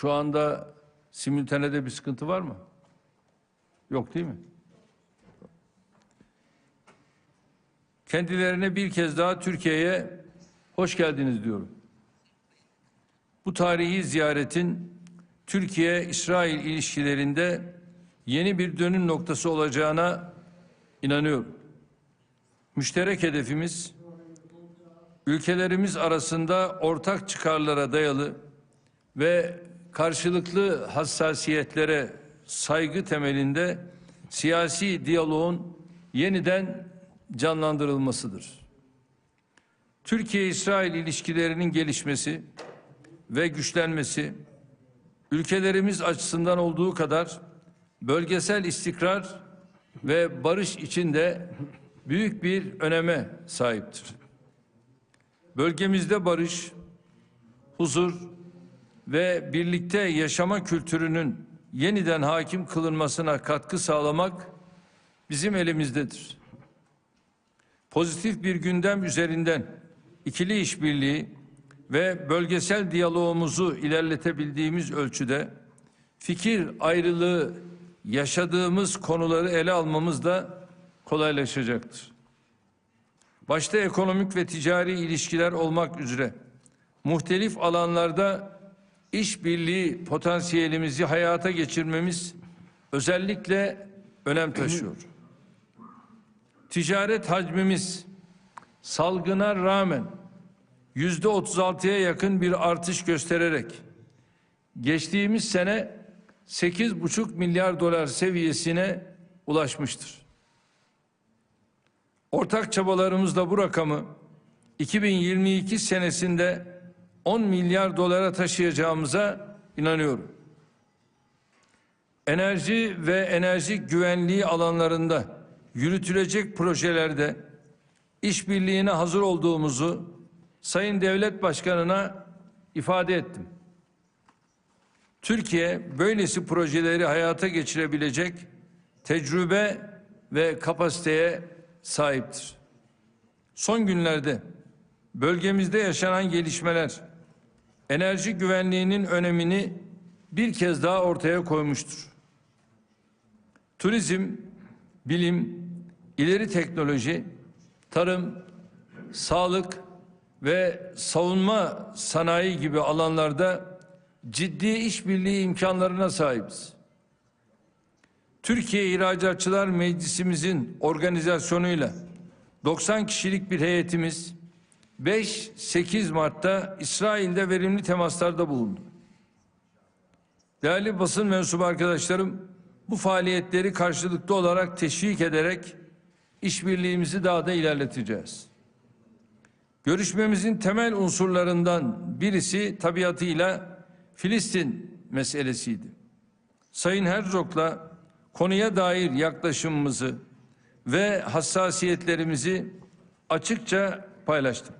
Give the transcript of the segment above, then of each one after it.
Şu anda simültanede bir sıkıntı var mı? Yok değil mi? Kendilerine bir kez daha Türkiye'ye hoş geldiniz diyorum. Bu tarihi ziyaretin Türkiye-İsrail ilişkilerinde yeni bir dönüm noktası olacağına inanıyorum. Müşterek hedefimiz ülkelerimiz arasında ortak çıkarlara dayalı ve karşılıklı hassasiyetlere saygı temelinde siyasi diyaloğun yeniden canlandırılmasıdır. Türkiye-İsrail ilişkilerinin gelişmesi ve güçlenmesi ülkelerimiz açısından olduğu kadar bölgesel istikrar ve barış içinde büyük bir öneme sahiptir. Bölgemizde barış, huzur ve birlikte yaşama kültürünün yeniden hakim kılınmasına katkı sağlamak bizim elimizdedir. Pozitif bir gündem üzerinden ikili işbirliği ve bölgesel diyalogumuzu ilerletebildiğimiz ölçüde fikir ayrılığı yaşadığımız konuları ele almamız da kolaylaşacaktır. Başta ekonomik ve ticari ilişkiler olmak üzere muhtelif alanlarda işbirliği potansiyelimizi hayata geçirmemiz özellikle önem taşıyor. Ticaret hacmimiz salgına rağmen yüzde 36'ya yakın bir artış göstererek geçtiğimiz sene 8,5 milyar dolar seviyesine ulaşmıştır. Ortak çabalarımızla bu rakamı 2022 senesinde 10 milyar dolara taşıyacağımıza inanıyorum. Enerji ve enerji güvenliği alanlarında yürütülecek projelerde işbirliğine hazır olduğumuzu Sayın Devlet Başkanı'na ifade ettim. Türkiye böylesi projeleri hayata geçirebilecek tecrübe ve kapasiteye sahiptir. Son günlerde bölgemizde yaşanan gelişmeler enerji güvenliğinin önemini bir kez daha ortaya koymuştur. Turizm, bilim, ileri teknoloji, tarım, sağlık ve savunma sanayi gibi alanlarda ciddi işbirliği imkanlarına sahibiz. Türkiye İhracatçılar Meclisimizin organizasyonuyla 90 kişilik bir heyetimiz 5-8 Mart'ta İsrail'de verimli temaslarda bulundu. Değerli basın mensubu arkadaşlarım, bu faaliyetleri karşılıklı olarak teşvik ederek işbirliğimizi daha da ilerleteceğiz. Görüşmemizin temel unsurlarından birisi tabiatıyla Filistin meselesiydi. Sayın Herzog'la konuya dair yaklaşımımızı ve hassasiyetlerimizi açıkça paylaştım.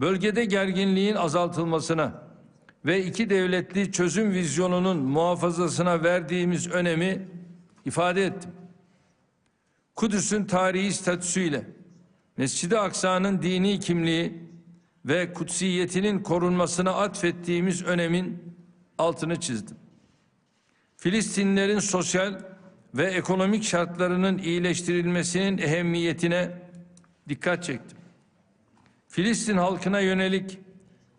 Bölgede gerginliğin azaltılmasına ve iki devletli çözüm vizyonunun muhafazasına verdiğimiz önemi ifade ettim. Kudüs'ün tarihi statüsüyle Mescid-i Aksa'nın dini kimliği ve kutsiyetinin korunmasına atfettiğimiz önemin altını çizdim. Filistinlerin sosyal ve ekonomik şartlarının iyileştirilmesinin ehemmiyetine dikkat çektim. Filistin halkına yönelik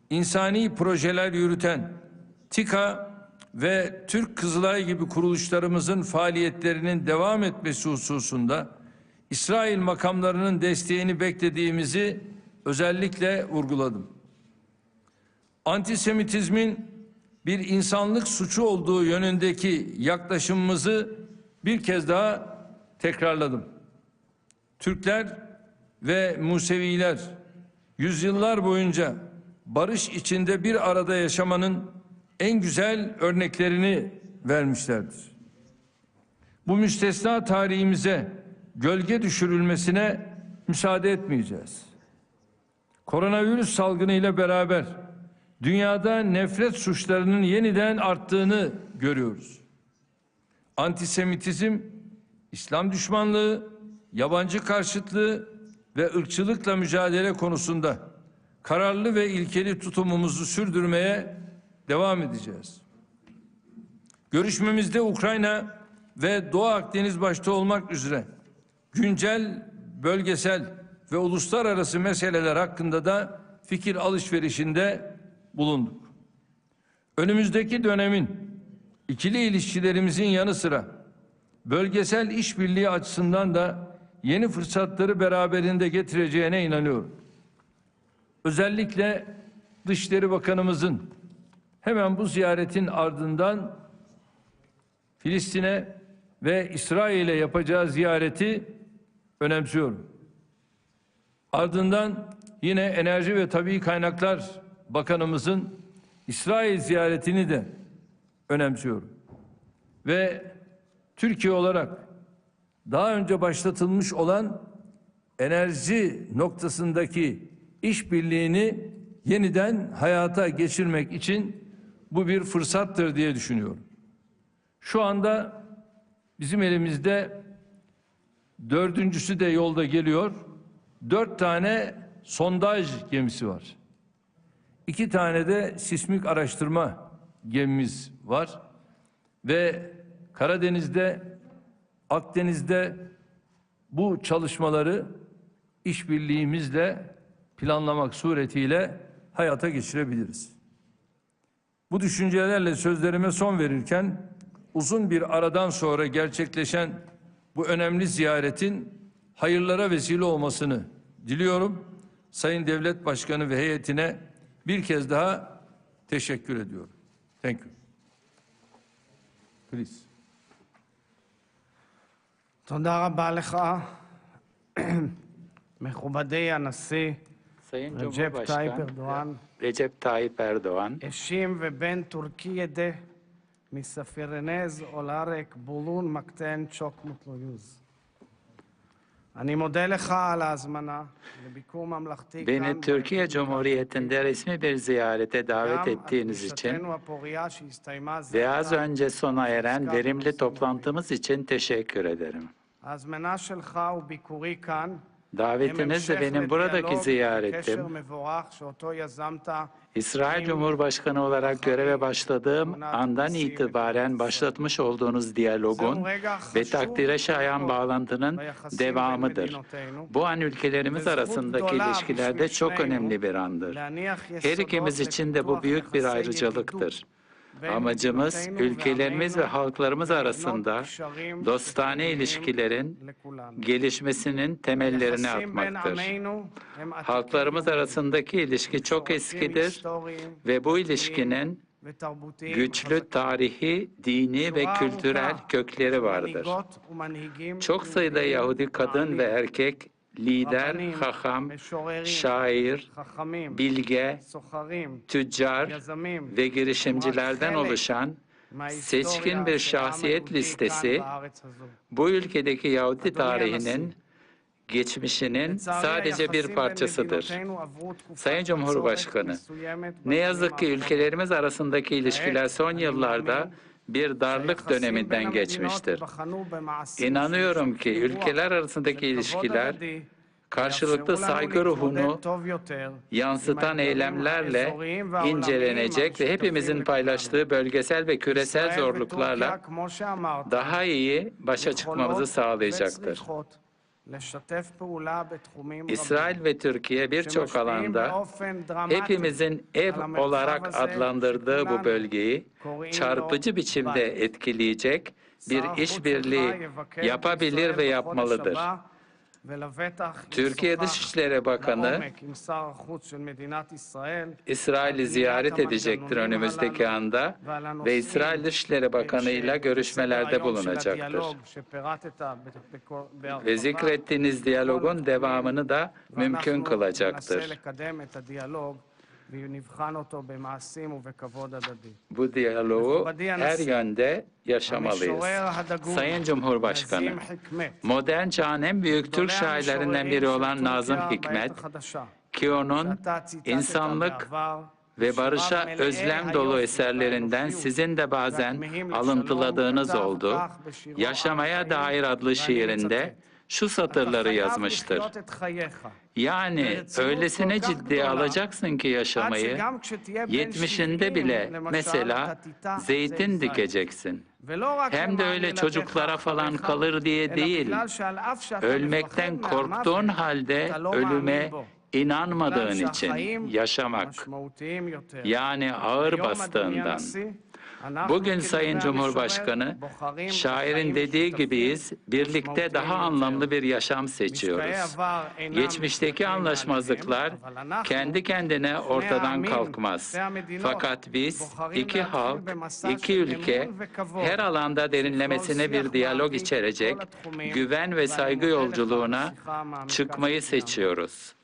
insani projeler yürüten TİKA ve Türk Kızılay gibi kuruluşlarımızın faaliyetlerinin devam etmesi hususunda İsrail makamlarının desteğini beklediğimizi özellikle vurguladım. Antisemitizmin bir insanlık suçu olduğu yönündeki yaklaşımımızı bir kez daha tekrarladım. Türkler ve Museviler yüzyıllar boyunca barış içinde bir arada yaşamanın en güzel örneklerini vermişlerdir. Bu müstesna tarihimize gölge düşürülmesine müsaade etmeyeceğiz. Koronavirüs salgını ile beraber dünyada nefret suçlarının yeniden arttığını görüyoruz. Antisemitizm, İslam düşmanlığı, yabancı karşıtlığı ve ırkçılıkla mücadele konusunda kararlı ve ilkeli tutumumuzu sürdürmeye devam edeceğiz. Görüşmemizde Ukrayna ve Doğu Akdeniz başta olmak üzere güncel, bölgesel ve uluslararası meseleler hakkında da fikir alışverişinde bulunduk. Önümüzdeki dönemin ikili ilişkilerimizin yanı sıra bölgesel işbirliği açısından da yeni fırsatları beraberinde getireceğine inanıyorum. Özellikle Dışişleri Bakanımızın hemen bu ziyaretin ardından Filistin'e ve İsrail'e yapacağı ziyareti önemsiyorum. Ardından yine Enerji ve Tabii Kaynaklar Bakanımızın İsrail ziyaretini de önemsiyorum. Ve Türkiye olarak daha önce başlatılmış olan enerji noktasındaki işbirliğini yeniden hayata geçirmek için bu bir fırsattır diye düşünüyorum. Şu anda bizim elimizde dördüncüsü de yolda geliyor. Dört tane sondaj gemisi var. İki tane de sismik araştırma gemimiz var. Ve Karadeniz'de, Akdeniz'de bu çalışmaları işbirliğimizle planlamak suretiyle hayata geçirebiliriz. Bu düşüncelerle sözlerime son verirken uzun bir aradan sonra gerçekleşen bu önemli ziyaretin hayırlara vesile olmasını diliyorum. Sayın Devlet Başkanı ve heyetine bir kez daha teşekkür ediyorum. Thank you. Please. תודה רבה לך, מכובדי הנשיא רג'פ טייפ ארדואן, Recep Tayyip Erdoğan, eşim ve ben Türkiye'de misafiriniz olarak bulunmaktan çok mutluyuz. Beni Türkiye Cumhuriyeti'nde resmi bir ziyarete davet ettiğiniz için ve az önce sona eren verimli toplantımız için teşekkür ederim. Davetiniz de benim buradaki ziyaretim. İsrail Cumhurbaşkanı olarak göreve başladığım andan itibaren başlatmış olduğunuz diyalogun ve takdire şayan bağlantının devamıdır. Bu an ülkelerimiz arasındaki ilişkilerde çok önemli bir andır. Her ikimiz için de bu büyük bir ayrıcalıktır. Amacımız ülkelerimiz ve halklarımız arasında dostane ilişkilerin gelişmesinin temellerini atmaktır. Halklarımız arasındaki ilişki çok eskidir ve bu ilişkinin güçlü tarihi, dini ve kültürel kökleri vardır. Çok sayıda Yahudi kadın ve erkek, lider, haham, şair, bilge, tüccar ve girişimcilerden oluşan seçkin bir şahsiyet listesi bu ülkedeki Yahudi tarihinin geçmişinin sadece bir parçasıdır. Sayın Cumhurbaşkanı, ne yazık ki ülkelerimiz arasındaki ilişkiler son yıllarda bir darlık döneminden geçmiştir. İnanıyorum ki ülkeler arasındaki ilişkiler karşılıklı saygı ruhunu yansıtan eylemlerle incelenecek ve hepimizin paylaştığı bölgesel ve küresel zorluklarla daha iyi başa çıkmamızı sağlayacaktır. İsrail ve Türkiye birçok alanda hepimizin ev olarak adlandırdığı bu bölgeyi çarpıcı biçimde etkileyecek bir işbirliği yapabilir ve yapmalıdır. Türkiye Dışişleri Bakanı İsrail'i ziyaret edecektir önümüzdeki anda ve İsrail Dışişleri Bakanı ile görüşmelerde bulunacaktır. Ve zikrettiğiniz diyalogun devamını da mümkün kılacaktır. Bu diyaloğu her yönde yaşamalıyız. Sayın Cumhurbaşkanı, modern çağın en büyük Türk şairlerinden biri olan Nazım Hikmet, ki onun insanlık ve barışa özlem dolu eserlerinden sizin de bazen alıntıladığınız oldu. Yaşamaya dair adlı şiirinde şu satırları yazmıştır. Yani öylesine ciddiye alacaksın ki yaşamayı, 70'inde bile mesela zeytin dikeceksin. Hem de öyle çocuklara falan kalır diye değil, ölmekten korktuğun halde ölüme inanmadığın için yaşamak, yani ağır bastığından. Bugün Sayın Cumhurbaşkanı, şairin dediği gibiyiz, birlikte daha anlamlı bir yaşam seçiyoruz. Geçmişteki anlaşmazlıklar kendi kendine ortadan kalkmaz. Fakat biz iki halk, iki ülke her alanda derinlemesine bir diyalog içerecek güven ve saygı yolculuğuna çıkmayı seçiyoruz.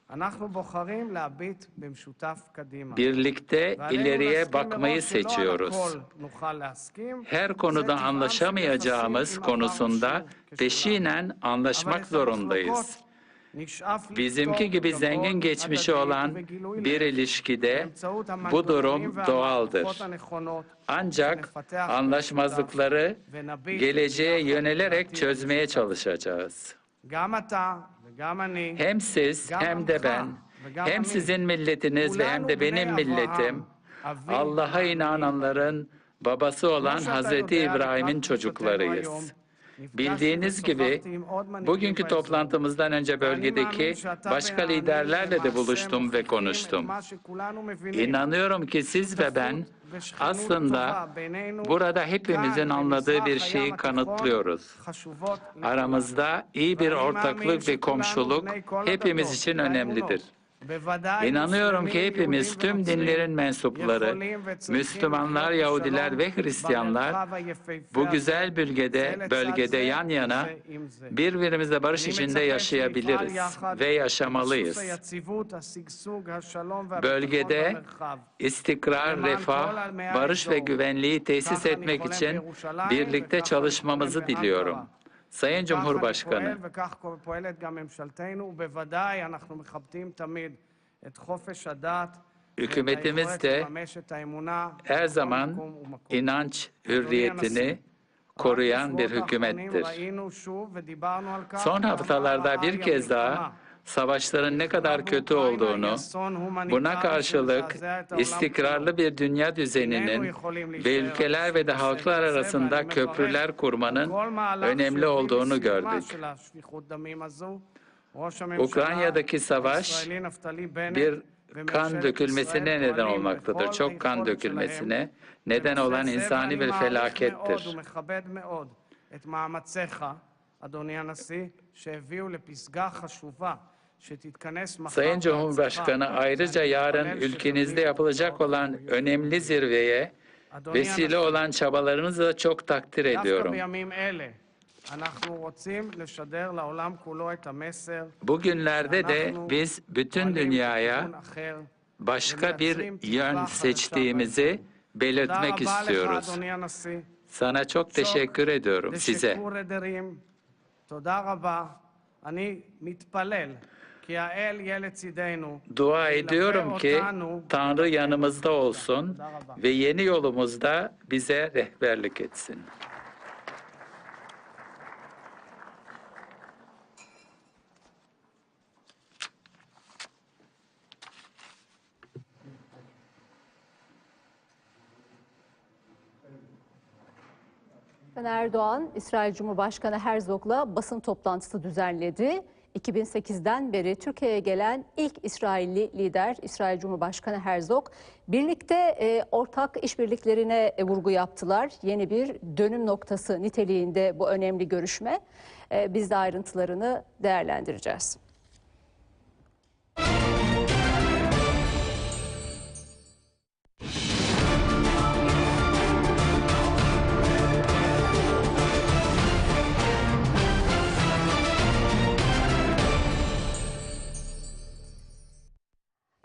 Birlikte ileriye bakmayı seçiyoruz. Her konuda anlaşamayacağımız konusunda peşinen anlaşmak zorundayız. Bizimki gibi zengin geçmişi olan bir ilişkide bu durum doğaldır. Ancak anlaşmazlıkları geleceğe yönelerek çözmeye çalışacağız. Hem siz hem de ben, hem sizin milletiniz ve hem de benim milletim, Allah'a inananların babası olan Hazreti İbrahim'in çocuklarıyız. Bildiğiniz gibi bugünkü toplantımızdan önce bölgedeki başka liderlerle de buluştum ve konuştum. İnanıyorum ki siz ve ben aslında burada hepimizin anladığı bir şeyi kanıtlıyoruz. Aramızda iyi bir ortaklık ve komşuluk hepimiz için önemlidir. İnanıyorum ki hepimiz tüm dinlerin mensupları, Müslümanlar, Yahudiler ve Hristiyanlar bu güzel bölgede, bölgede yan yana birbirimizle barış içinde yaşayabiliriz ve yaşamalıyız. Bölgede istikrar, refah, barış ve güvenliği tesis etmek için birlikte çalışmamızı diliyorum. Sayın Cumhurbaşkanı, hükümetimiz de her zaman inanç hürriyetini koruyan bir hükümettir. Son haftalarda bir kez daha savaşların ne kadar kötü olduğunu, buna karşılık istikrarlı bir dünya düzeninin ve ülkeler ve de halklar arasında köprüler kurmanın önemli olduğunu gördük. Ukrayna'daki savaş bir kan dökülmesine neden olmaktadır. Çok kan dökülmesine neden olan insani bir felakettir. Sayın Cumhurbaşkanı ayrıca yarın ülkenizde yapılacak olan önemli zirveye vesile olan çabalarınızı da çok takdir ediyorum. Bugünlerde de biz bütün dünyaya başka bir yön seçtiğimizi belirtmek istiyoruz. Sana çok teşekkür ediyorum size. Dua ediyorum ki Tanrı yanımızda olsun ve yeni yolumuzda bize rehberlik etsin. Erdoğan, İsrail Cumhurbaşkanı Herzog'la basın toplantısı düzenledi. 2008'den beri Türkiye'ye gelen ilk İsrailli lider İsrail Cumhurbaşkanı Herzog birlikte e, ortak işbirliklerine e, vurgu yaptılar. Yeni bir dönüm noktası niteliğinde bu önemli görüşme. E, biz de ayrıntılarını değerlendireceğiz.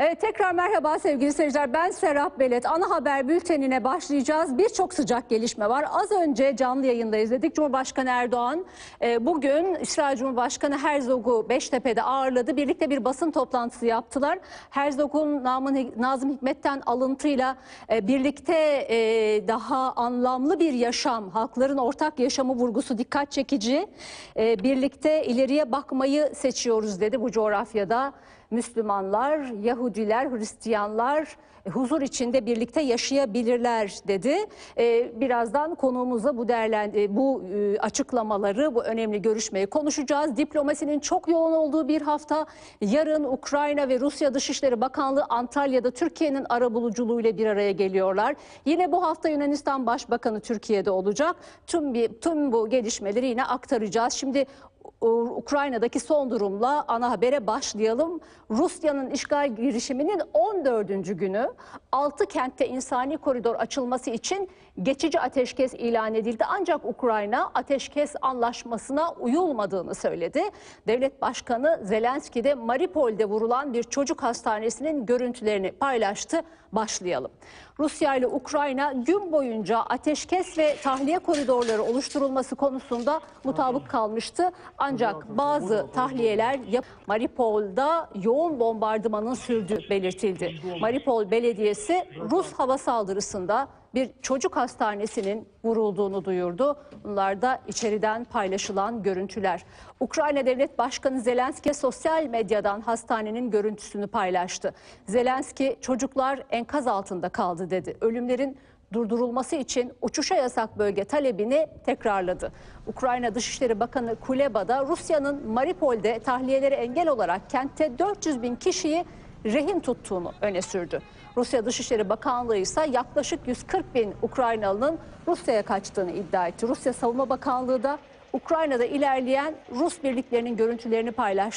Evet, tekrar merhaba sevgili seyirciler. Ben Serap Belet. Ana haber bültenine başlayacağız. Birçok sıcak gelişme var. Az önce canlı yayında izledik. Cumhurbaşkanı Erdoğan e, bugün İsrail Cumhurbaşkanı Herzog'u Beştepe'de ağırladı. Birlikte bir basın toplantısı yaptılar. Herzog'un Nazım Hikmet'ten alıntıyla e, birlikte e, daha anlamlı bir yaşam, halkların ortak yaşamı vurgusu dikkat çekici. E, birlikte ileriye bakmayı seçiyoruz dedi bu coğrafyada. Müslümanlar, Yahudiler, Hristiyanlar e, huzur içinde birlikte yaşayabilirler dedi. E, Birazdan konuğumuzla bu değerlen e, bu açıklamaları, bu önemli görüşmeyi konuşacağız. Diplomasinin çok yoğun olduğu bir hafta. Yarın Ukrayna ve Rusya Dışişleri Bakanlığı Antalya'da Türkiye'nin arabuluculuğuyla bir araya geliyorlar. Yine bu hafta Yunanistan Başbakanı Türkiye'de olacak. Tüm bir tüm bu gelişmeleri yine aktaracağız. Şimdi Ukrayna'daki son durumla ana habere başlayalım. Rusya'nın işgal girişiminin 14. günü 6 kentte insani koridor açılması için geçici ateşkes ilan edildi. Ancak Ukrayna ateşkes anlaşmasına uyulmadığını söyledi. Devlet Başkanı Zelenski de Mariupol'de vurulan bir çocuk hastanesinin görüntülerini paylaştı. Başlayalım. Rusya ile Ukrayna gün boyunca ateşkes ve tahliye koridorları oluşturulması konusunda mutabık kalmıştı. Ancak bazı tahliyeler yap Mariupol'da yoğun bombardımanın sürdüğü belirtildi. Mariupol Belediyesi Rus hava saldırısında bir çocuk hastanesinin vurulduğunu duyurdu. Bunlar da içeriden paylaşılan görüntüler. Ukrayna Devlet Başkanı Zelenski sosyal medyadan hastanenin görüntüsünü paylaştı. Zelenski çocuklar enkaz altında kaldı dedi. Ölümlerin durdurulması için uçuşa yasak bölge talebini tekrarladı. Ukrayna Dışişleri Bakanı Kuleba da Rusya'nın Mariupol'de tahliyeleri engel olarak kentte 400 bin kişiyi rehin tuttuğunu öne sürdü. Rusya Dışişleri Bakanlığı ise yaklaşık 140 bin Ukraynalı'nın Rusya'ya kaçtığını iddia etti. Rusya Savunma Bakanlığı da Ukrayna'da ilerleyen Rus birliklerinin görüntülerini paylaştı.